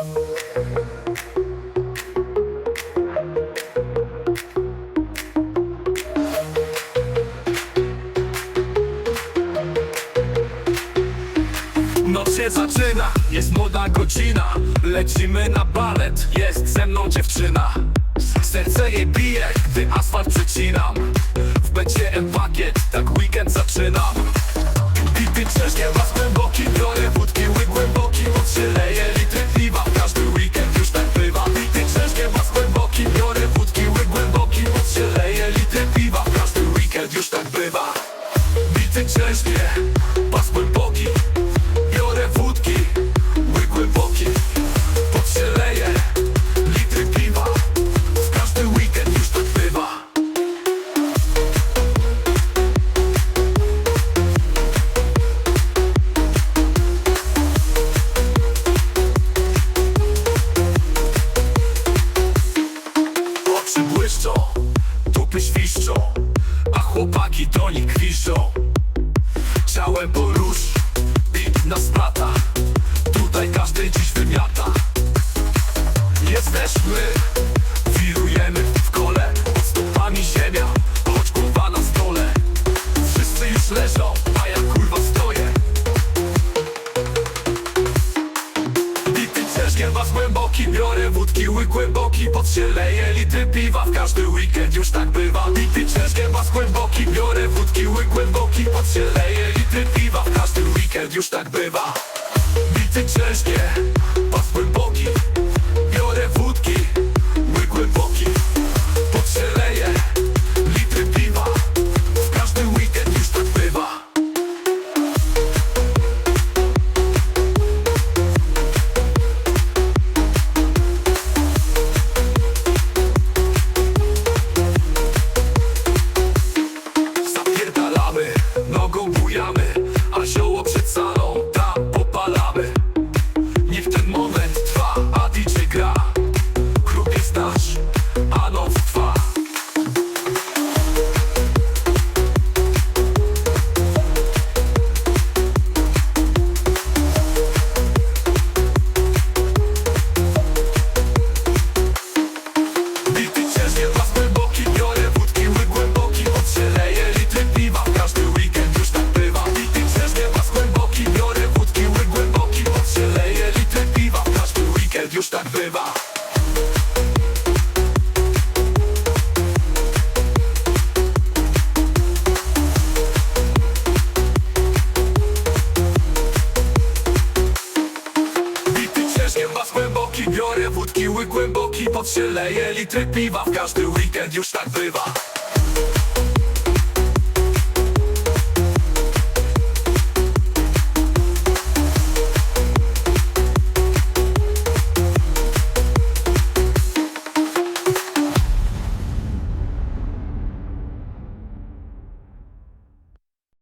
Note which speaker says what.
Speaker 1: Noc się zaczyna, jest młoda godzina. Lecimy na balet, jest ze mną dziewczyna. Serce jej bije, gdy asfalt przecinam W becie pakiet, tak weekend zaczynam. Bity ciężkie, was Bity ciężkie, was głęboki Biorę wódki, łyk głęboki. Pod się leje litry piwa. W każdy weekend już tak bywa. Oczy błyszczą, dupy świszczą A chłopaki do nich kwiszczą Ciałem porusz, beat na splata Tutaj każdy dziś wymiata. Jesteśmy, wirujemy w kole Pod stopami ziemia, choć głowa na stole. Wszyscy już leżą, a ja kurwa stoję. Bity ciężkiem was głęboki Biorę wódki, łyk głęboki Pod się leje litry piwa W każdy weekend już tak bywa. Bity ciężkiem was głęboki Biorę wódki, łyk głęboki Pod się leje Bity ciężkie ten moment Ciężkie, was głęboki. Biorę wódki, łyk głęboki Pod się leje litry piwa. W każdy weekend już tak bywa